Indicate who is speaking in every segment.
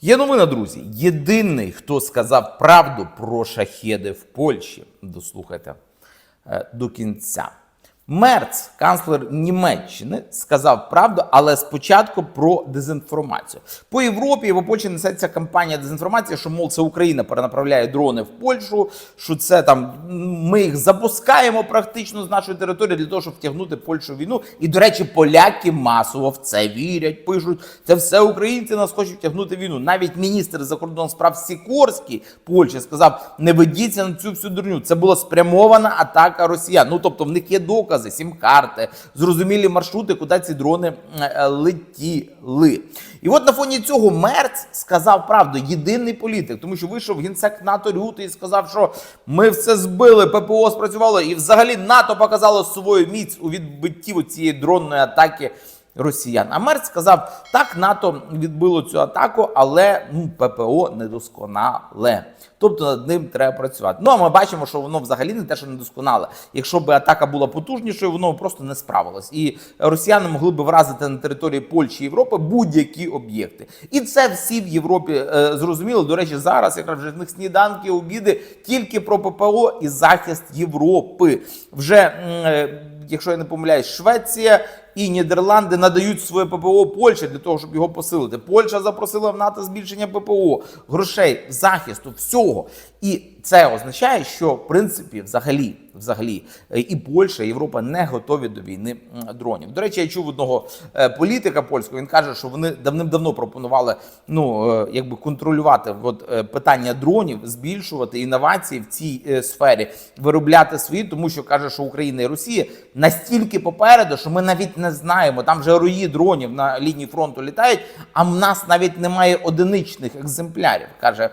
Speaker 1: Є новина, друзі. Єдиний, хто сказав правду про шахеди в Польщі. Дослухайте е, до кінця. Мерц, канцлер Німеччини, сказав правду, але спочатку про дезінформацію. По Європі і по Польщі несеться кампанія дезінформації, що мов це Україна перенаправляє дрони в Польщу, що це там ми їх запускаємо практично з нашої території для того, щоб втягнути Польщу в війну. І до речі, поляки масово в це вірять, пишуть, це все українці нас хочуть втягнути в війну. Навіть міністр закордонних справ Сікорський Польщі сказав: не ведіться на цю всю дурню. Це була спрямована атака росіян. Ну тобто в них є докази, сім-карти, зрозумілі маршрути, куди ці дрони е, летіли. І от на фоні цього Мерц сказав правду, єдиний політик, тому що вийшов генсек НАТО Рюти і сказав, що ми все збили, ППО спрацювало, і взагалі НАТО показало свою міць у відбитті цієї дронної атаки. Росіян. А Мерц сказав, так НАТО відбило цю атаку, але ну, ППО недосконале. Тобто над ним треба працювати. Ну а ми бачимо, що воно взагалі не те, що недосконале. Якщо б атака була потужнішою, воно просто не справилось. І росіяни могли б вразити на території Польщі і Європи будь-які об'єкти. І це всі в Європі е, зрозуміли. До речі, зараз якраз вже них сніданки, обіди тільки про ППО і захист Європи. Вже е, якщо я не помиляюсь, Швеція і Нідерланди надають своє ППО Польщі для того, щоб його посилити. Польща запросила в НАТО збільшення ППО, грошей, захисту, всього. І це означає, що в принципі, взагалі, взагалі, е, і Польща, і Європа не готові до війни дронів. До речі, я чув одного е, політика польського. Він каже, що вони давним-давно пропонували ну е, якби контролювати от, питання дронів, збільшувати інновації в цій сфері, виробляти свої, тому що каже, що Україна і Росія настільки попереду, що ми навіть не знаємо. Там вже рої дронів на лінії фронту літають, а в нас навіть немає одиничних екземплярів, каже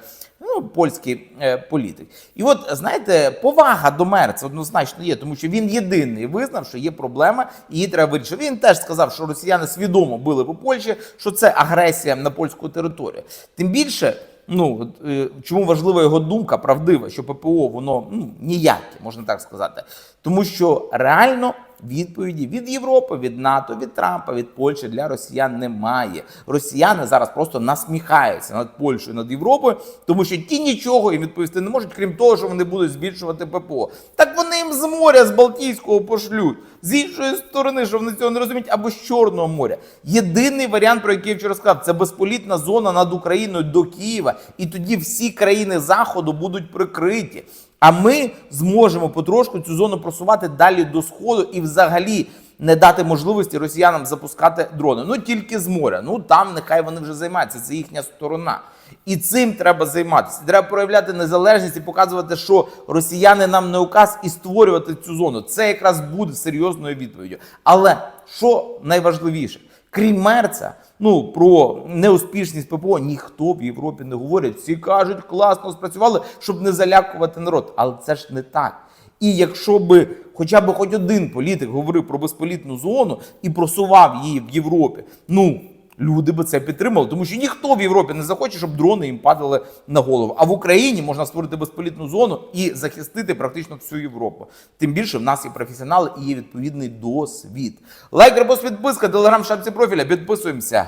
Speaker 1: ну, польський е, політик. І от знаєте, повага до Мерца однозначно є, тому що він єдиний визнав, що є проблема, і її треба вирішити. Він теж сказав, що росіяни свідомо били по Польщі, що це агресія на польську територію. Тим більше. Ну е, чому важлива його думка правдива, що ППО воно ну ніяке, можна так сказати, тому що реально відповіді від Європи, від НАТО, від Трампа, від Польщі для росіян немає. Росіяни зараз просто насміхаються над Польщею, над Європою, тому що ті нічого їм відповісти не можуть, крім того, що вони будуть збільшувати ППО. Так вони їм з моря, з Балтійського пошлють, з іншої сторони, що вони цього не розуміють, або з Чорного моря. Єдиний варіант, про який я вчора сказав, це безполітна зона над Україною до Києва, і тоді всі країни Заходу будуть прикриті. А ми зможемо потрошку цю зону просувати далі до сходу і взагалі не дати можливості росіянам запускати дрони. Ну тільки з моря. Ну там нехай вони вже займаються. Це їхня сторона. І цим треба займатися. Треба проявляти незалежність і показувати, що росіяни нам не указ і створювати цю зону. Це якраз буде серйозною відповіддю. Але що найважливіше? Крім Мерца, ну про неуспішність ППО ніхто в Європі не говорить. Всі кажуть, класно спрацювали, щоб не залякувати народ. Але це ж не так. І якщо би хоча б хоч один політик говорив про безполітну зону і просував її в Європі, ну люди би це підтримали, тому що ніхто в Європі не захоче, щоб дрони їм падали на голову. А в Україні можна створити безполітну зону і захистити практично всю Європу. Тим більше в нас є професіонали і є відповідний досвід. Лайк, репост, підписка, телеграм, шапці профіля. Підписуємося.